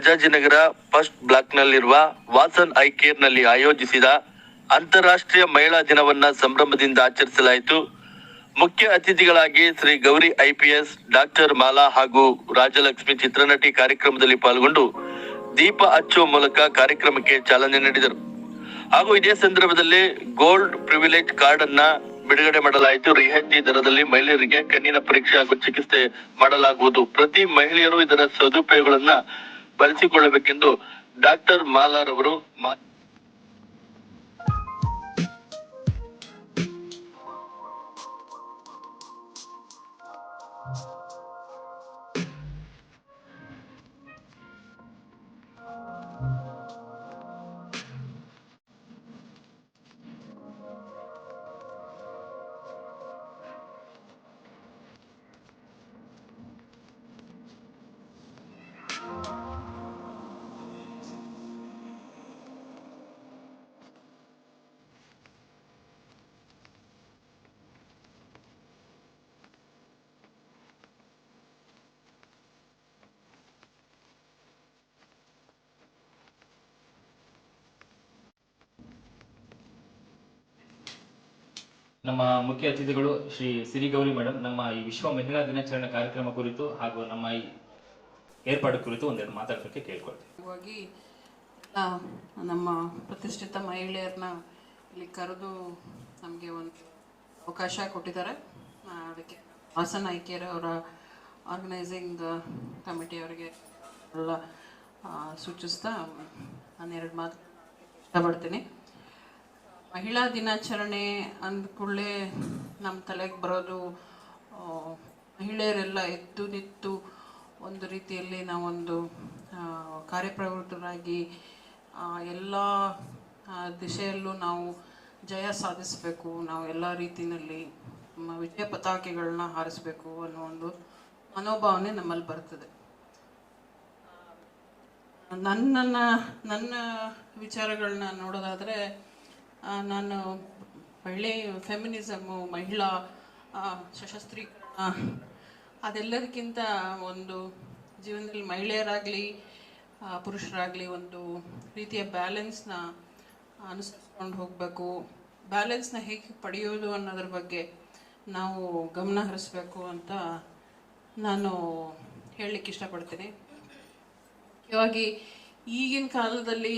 Rajajinagar first ಬ್ಲಾಕ್ನಲ್ಲಿರುವ Vasan eye ಕೇರ್ನಲ್ಲಿ ಆಯೋಜಿಸಿದ ಅಂತಾರಾಷ್ಟ್ರೀಯ ಮಹಿಳಾ ದಿನವನ್ನ ಸಂಭ್ರಮದಿಂದ ಆಚರಿಸಲಾಯಿತು. ಮುಖ್ಯ ಅತಿಥಿಗಳಾಗಿ ಶ್ರೀ ಗೌರಿ ಐಪಿಎಸ್ ಡಾಕ್ಟರ್ ಮಾಲಾ ಹಾಗೂ ರಾಜಲಕ್ಷ್ಮಿ ಚಿತ್ರನಟಿ ಕಾರ್ಯಕ್ರಮದಲ್ಲಿ ಪಾಲ್ಗೊಂಡು ದೀಪ ಹಚ್ಚುವ ಮೂಲಕ ಕಾರ್ಯಕ್ರಮಕ್ಕೆ ಚಾಲನೆ ನೀಡಿದರು. ಹಾಗೂ ಇದೇ ಸಂದರ್ಭದಲ್ಲಿ ಗೋಲ್ಡ್ ಪ್ರಿವಿಲೇಜ್ ಕಾರ್ಡ್ ಅನ್ನ ಬಿಡುಗಡೆ ಮಾಡಲಾಯಿತು. ರಿಯಾಯಿತಿ ದರದಲ್ಲಿ ಮಹಿಳೆಯರಿಗೆ ಕಣ್ಣಿನ ಪರೀಕ್ಷೆ ಹಾಗೂ ಚಿಕಿತ್ಸೆ ಮಾಡಲಾಗುವುದು. ಪ್ರತಿ ಮಹಿಳೆಯರು ಇದರ ಸದುಪಯೋಗಗಳನ್ನ ಬಳಸಿಕೊಳ್ಳಬೇಕೆಂದು ಡಾಕ್ಟರ್ ಮಾಲಾರವರು ಮಾ- ನಮ್ಮ ಮುಖ್ಯ ಅತಿಥಿಗಳು ಶ್ರೀ ಸಿರಿಗೌರಿ ಮೇಡಮ್ ನಮ್ಮ ಈ ವಿಶ್ವ ಮಹಿಳಾ ದಿನಾಚರಣೆ ಕಾರ್ಯಕ್ರಮ ಕುರಿತು ಹಾಗೂ ನಮ್ಮ ಈ ಏರ್ಪಾಡು ಕುರಿತು ಒಂದೆರಡು ಮಾತಾಡೋದಕ್ಕೆ ಕೇಳ್ಕೊಳ್ತೀವಿ ನಮ್ಮ ಪ್ರತಿಷ್ಠಿತ ಮಹಿಳೆಯರನ್ನ ಇಲ್ಲಿ ಕರೆದು ನಮಗೆ ಒಂದು ಅವಕಾಶ ಕೊಟ್ಟಿದ್ದಾರೆ. ಅದಕ್ಕೆ ಹಾಸನ ಐಕ್ಯರ ಅವರ ಆರ್ಗನೈಸಿಂಗ್ ಕಮಿಟಿ ಅವರಿಗೆ ಎಲ್ಲ ಸೂಚಿಸ್ತಾ ನಾನು ಎರಡು ಮಾತು ಇಷ್ಟಪಡ್ತೀನಿ. ಮಹಿಳಾ ದಿನಾಚರಣೆ ಅಂದ ಕೂಡಲೇ ನಮ್ಮ ತಲೆಗೆ ಬರೋದು ಮಹಿಳೆಯರೆಲ್ಲ ಎದ್ದು ನಿಂತು ಒಂದು ರೀತಿಯಲ್ಲಿ ನಾವೊಂದು ಕಾರ್ಯಪ್ರವೃತ್ತರಾಗಿ ಎಲ್ಲ ದಿಶೆಯಲ್ಲೂ ನಾವು ಜಯ ಸಾಧಿಸಬೇಕು, ನಾವು ಎಲ್ಲ ರೀತಿಯಲ್ಲಿ ವಿಜಯ ಪತಾಕೆಗಳನ್ನ ಹಾರಿಸಬೇಕು ಅನ್ನೋ ಒಂದು ಮನೋಭಾವನೆ ನಮ್ಮಲ್ಲಿ ಬರ್ತದೆ. ನನ್ನ ನನ್ನ ವಿಚಾರಗಳನ್ನ ನೋಡೋದಾದರೆ ನಾನು ಒಳ್ಳೆ ಫೆಮಿನಿಸಮು ಮಹಿಳಾ ಸಶಸ್ತ್ರೀ ಸಶಸ್ತ್ರೀಕರಣ ಅದೆಲ್ಲದಕ್ಕಿಂತ ಒಂದು ಜೀವನದಲ್ಲಿ ಮಹಿಳೆಯರಾಗಲಿ ಪುರುಷರಾಗಲಿ ಒಂದು ರೀತಿಯ ಬ್ಯಾಲೆನ್ಸ್ನ ಅನುಸರಿಸ್ಕೊಂಡು ಹೋಗಬೇಕು. ಬ್ಯಾಲೆನ್ಸ್ನ ಹೇಗೆ ಪಡೆಯೋದು ಅನ್ನೋದ್ರ ಬಗ್ಗೆ ನಾವು ಗಮನ ಹರಿಸ್ಬೇಕು ಅಂತ ನಾನು ಹೇಳಲಿಕ್ಕೆ ಇಷ್ಟಪಡ್ತೀನಿ. ಮುಖ್ಯವಾಗಿ ಈಗಿನ ಕಾಲದಲ್ಲಿ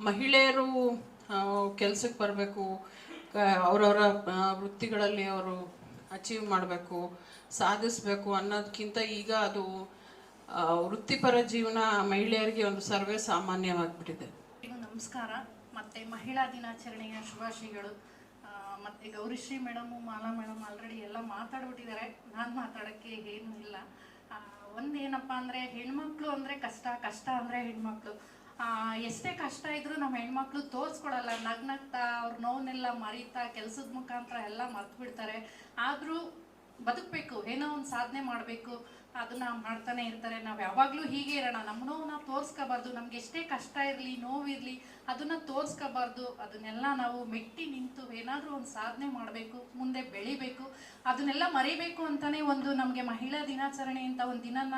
ಮಹಿಳೆಯರು ಕೆಲಸಕ್ಕೆ ಬರಬೇಕು. ಅವರವರ ವೃತ್ತಿಗಳಲ್ಲಿ ಅವರು ಅಚೀವ್ ಮಾಡಬೇಕು, ಸಾಧಿಸಬೇಕು ಅನ್ನೋದಕ್ಕಿಂತ ಈಗ ಅದು ವೃತ್ತಿಪರ ಜೀವನ ಮಹಿಳೆಯರಿಗೆ ಒಂದು ಸರ್ವೇ ಸಾಮಾನ್ಯವಾಗಿಬಿಟ್ಟಿದೆ. ನಮಸ್ಕಾರ. ಮತ್ತು ಮಹಿಳಾ ದಿನಾಚರಣೆಯ ಶುಭಾಶಯಗಳು. ಮತ್ತೆ Gaurishri madam, Mala madam already ಎಲ್ಲ ಮಾತಾಡ್ಬಿಟ್ಟಿದ್ದಾರೆ. ನಾನು ಮಾತಾಡೋಕ್ಕೆ ಏನೂ ಇಲ್ಲ. ಒಂದೇನಪ್ಪ ಅಂದರೆ ಹೆಣ್ಮಕ್ಳು ಅಂದರೆ ಕಷ್ಟ ಕಷ್ಟ ಅಂದರೆ ಹೆಣ್ಮಕ್ಳು. ಎಷ್ಟೇ ಕಷ್ಟ ಇದ್ರೂ ನಮ್ಮ ಹೆಣ್ಮಕ್ಳು ತೋರಿಸ್ಕೊಡಲ್ಲ ನಗ್ನಗ್ತಾ ಅವ್ರ ನೋವನ್ನೆಲ್ಲ ಮರೀತಾ ಕೆಲಸದ ಮುಖಾಂತರ ಎಲ್ಲ ಮರ್ತು ಬಿಡ್ತಾರೆ. ಆದರೂ ಬದುಕಬೇಕು, ಏನೋ ಒಂದು ಸಾಧನೆ ಮಾಡಬೇಕು, ಅದನ್ನ ಮಾಡ್ತಾನೆ ಇರ್ತಾರೆ. ನಾವು ಯಾವಾಗಲೂ ಹೀಗೆ ಇರೋಣ. ನಮ್ಮ ನೋವು ತೋರಿಸ್ಕೋಬಾರ್ದು. ನಮ್ಗೆ ಎಷ್ಟೇ ಕಷ್ಟ ಇರಲಿ ನೋವಿರಲಿ ಅದನ್ನ ತೋರಿಸ್ಕೋಬಾರ್ದು. ಅದನ್ನೆಲ್ಲ ನಾವು ಮೆಟ್ಟಿ ನಿಂತು ಏನಾದರೂ ಒಂದು ಸಾಧನೆ ಮಾಡಬೇಕು, ಮುಂದೆ ಬೆಳಿಬೇಕು. ಅದನ್ನೆಲ್ಲ ಮರಿಬೇಕು ಅಂತಾನೆ ಒಂದು ನಮಗೆ ಮಹಿಳಾ ದಿನಾಚರಣೆ ಅಂತ ಒಂದು ದಿನನ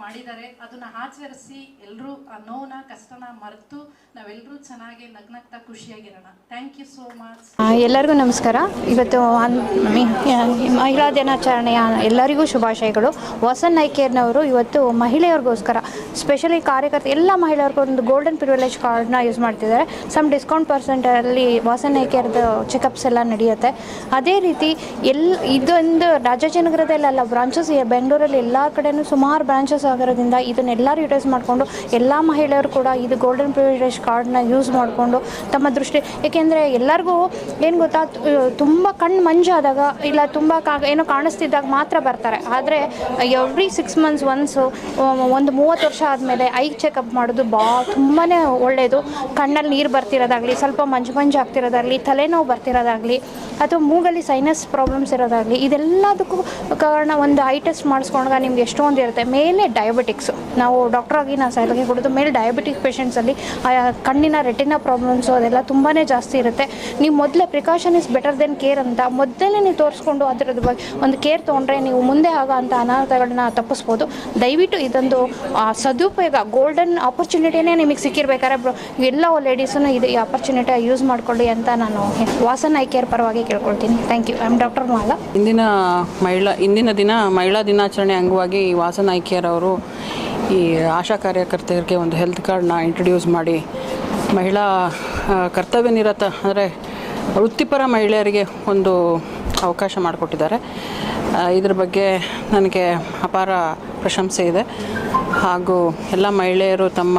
ಮಾಡಿದ್ದಾರೆ. ಅದನ್ನ ಆಚರಿಸಿ ಎಲ್ಲರೂ ಆ ನೋವನ್ನ ಕಷ್ಟನ ಮರೆತು ನಾವೆಲ್ಲರೂ ಚೆನ್ನಾಗಿ ನಗ್ನಗ್ತಾ ಖುಷಿಯಾಗಿರೋಣ. ಥ್ಯಾಂಕ್ ಯು ಸೋ ಮಚ್ ಎಲ್ಲರಿಗೂ ನಮಸ್ಕಾರ. ಇವತ್ತು ಮಹಿಳಾ ದಿನಾಚರಣೆಯ ಎಲ್ಲರಿಗೂ ಶುಭಾಶಯಗಳು. ವಸನ್ ನೈಕೇರ್ನವರು ಇವತ್ತು ಮಹಿಳೆಯರಿಗೋಸ್ಕರ ಸ್ಪೆಷಲಿ ಕಾರ್ಯಕರ್ತ ಎಲ್ಲ ಮಹಿಳೆಯರಿಗೂ ಒಂದು ಗೋಲ್ಡನ್ ಪ್ರಿವಿಲೇಜ್ ಕಾರ್ಡ್ನ ಯೂಸ್ ಮಾಡ್ತಿದ್ದಾರೆ. ಸಮ್ ಡಿಸ್ಕೌಂಟ್ ಪರ್ಸೆಂಟಲ್ಲಿ ವಾಸನ್ ನೈಕೇರ್ದು ಚೆಕಪ್ಸ್ ಎಲ್ಲ ನಡೆಯುತ್ತೆ. ಅದೇ ರೀತಿ ಎಲ್ ಇದೊಂದು ರಾಜಾಜಿನಗರದಲ್ಲೆಲ್ಲ ಬ್ರಾಂಚಸ್ ಬೆಂಗಳೂರಲ್ಲಿ ಎಲ್ಲ ಕಡೆನೂ ಸುಮಾರು ಬ್ರಾಂಚಸ್ ಆಗಿರೋದ್ರಿಂದ ಇದನ್ನೆಲ್ಲರೂ ಯೂಟಿಲೈಸ್ ಮಾಡಿಕೊಂಡು ಎಲ್ಲ ಮಹಿಳೆಯರು ಕೂಡ ಇದು ಗೋಲ್ಡನ್ ಪ್ರಿವಿಲೇಜ್ ಕಾರ್ಡ್ನ ಯೂಸ್ ಮಾಡಿಕೊಂಡು ತಮ್ಮ ದೃಷ್ಟಿ, ಏಕೆಂದರೆ ಎಲ್ಲರಿಗೂ ಏನು ಗೊತ್ತಾ ತುಂಬ ಕಣ್ಣು ಮಂಜಾದಾಗ ಇಲ್ಲ ತುಂಬ ಏನೋ ಕಾಣಿಸ್ತಿದ್ದಾಗ ಮಾತ್ರ ಬರ್ತಾರೆ. ಆದರೆ ಎವ್ರಿ ಸಿಕ್ಸ್ ಮಂತ್ಸ್ ಒನ್ಸು ಒಂದು ಮೂವತ್ತು ವರ್ಷ ಆದಮೇಲೆ ಐ ಚೆಕಪ್ ಮಾಡೋದು ಬಾ ತುಂಬಾ ಒಳ್ಳೆಯದು ಕಣ್ಣಲ್ಲಿ ನೀರು ಬರ್ತಿರೋದಾಗಲಿ, ಸ್ವಲ್ಪ ಮಂಜು ಮಂಜು ಆಗ್ತಿರೋದಾಗಲಿ, ತಲೆನೋವು ಬರ್ತಿರೋದಾಗಲಿ, ಅಥವಾ ಮೂಗಲ್ಲಿ ಸೈನಸ್ ಪ್ರಾಬ್ಲಮ್ಸ್ ಇರೋದಾಗಲಿ, ಇದೆಲ್ಲದಕ್ಕೂ ಕಾರಣ ಒಂದು ಐ ಟೆಸ್ಟ್ ಮಾಡಿಸ್ಕೊಂಡಾಗ ನಿಮ್ಗೆ ಎಷ್ಟೊಂದು ಇರುತ್ತೆ. ಮೇಲೆ ಡಯಾಬಿಟಿಕ್ಸ್ ನಾವು ಡಾಕ್ಟರ್ ಆಗಿ ನಾನು ಸಲಹೆ ಕೊಡೋದು ಮೇಲೆ ಡಯಾಬಿಟಿಕ್ ಪೇಷಂಟ್ಸಲ್ಲಿ ಕಣ್ಣಿನ ರೆಟಿನ ಪ್ರಾಬ್ಲಮ್ಸು ಅದೆಲ್ಲ ತುಂಬಾ ಜಾಸ್ತಿ ಇರುತ್ತೆ. ನೀವು ಮೊದಲೇ precaution is better than care ಅಂತ ಮೊದಲೇ ನೀವು ತೋರಿಸ್ಕೊಂಡು ಅದರದ್ದು ಬಗ್ಗೆ ಒಂದು ಕೇರ್ ತೊಗೊಂಡ್ರೆ ನೀವು ಮುಂದೆ ಆಗೋ ಅಂಥ ಅನಾಹುತಗಳನ್ನ ತಪ್ಪಿಸ್ಬೋದು. ದಯವಿಟ್ಟು ಇದೊಂದು ಸದುಪಯೋಗ ಗೋಲ್ಡನ್ ಆಪರ್ಚುನಿಟಿನೇ ನಿಮಗೆ ಸಿಕ್ಕಿರ್ಬೇಕಾದ್ರೆ ಎಲ್ಲ ಲೇಡೀಸನ್ನು ಇದು ಈ ಆಪರ್ಚುನಿಟಿ ಯೂಸ್ ಮಾಡ್ಕೊಳ್ಳಿ ಅಂತ ನಾನು ವಾಸನ್ ಐ ಕೇರ್ ಪರವಾಗಿ ಕೇಳ್ಕೊಳ್ತೀನಿ. Thank you I am doctor Mala ಇಂದಿನ ಮಹಿಳಾ, ಇಂದಿನ ದಿನ ಮಹಿಳಾ ದಿನಾಚರಣೆ ಅಂಗವಾಗಿ ವಾಸನ್ ಐಕ್ಯರ್ ಅವರು ಈ ಆಶಾ ಕಾರ್ಯಕರ್ತೆಯರಿಗೆ ಒಂದು ಹೆಲ್ತ್ ಕಾರ್ಡ್ನ ಇಂಟ್ರಡ್ಯೂಸ್ ಮಾಡಿ, ಮಹಿಳಾ ಕರ್ತವ್ಯ ನಿರತ ಅಂದರೆ ವೃತ್ತಿಪರ ಮಹಿಳೆಯರಿಗೆ ಒಂದು ಅವಕಾಶ ಮಾಡಿಕೊಟ್ಟಿದ್ದಾರೆ. ಇದ್ರ ಬಗ್ಗೆ ನನಗೆ ಅಪಾರ ಪ್ರಶಂಸೆ ಇದೆ. ಹಾಗೂ ಎಲ್ಲ ಮಹಿಳೆಯರು ತಮ್ಮ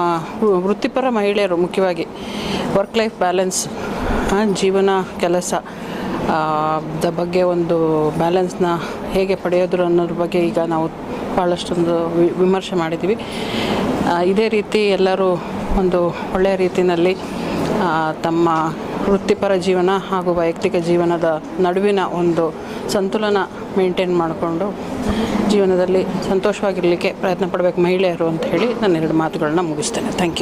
ವೃತ್ತಿಪರ ಮಹಿಳೆಯರು ಮುಖ್ಯವಾಗಿ ವರ್ಕ್ ಲೈಫ್ ಬ್ಯಾಲೆನ್ಸ್ ಜೀವನ, ಕೆಲಸ ದ ಬಗ್ಗೆ ಒಂದು ಬ್ಯಾಲೆನ್ಸ್ನ ಹೇಗೆ ಪಡೆಯೋದು ಅನ್ನೋದ್ರ ಬಗ್ಗೆ ಈಗ ನಾವು ಭಾಳಷ್ಟೊಂದು ವಿಮರ್ಶೆ ಮಾಡಿದ್ದೀವಿ ಇದೇ ರೀತಿ ಎಲ್ಲರೂ ಒಂದು ಒಳ್ಳೆಯ ರೀತಿಯಲ್ಲಿ ತಮ್ಮ ವೃತ್ತಿಪರ ಜೀವನ ಹಾಗೂ ವೈಯಕ್ತಿಕ ಜೀವನದ ನಡುವಿನ ಒಂದು ಸಂತುಲನ ಮೇಂಟೈನ್ ಮಾಡಿಕೊಂಡು ಜೀವನದಲ್ಲಿ ಸಂತೋಷವಾಗಿರಲಿಕ್ಕೆ ಪ್ರಯತ್ನ ಪಡಬೇಕು ಮಹಿಳೆಯರು ಅಂತ ಹೇಳಿ ನಾನು ಎರಡು ಮಾತುಗಳನ್ನ ಮುಗಿಸ್ತೇನೆ. Thank you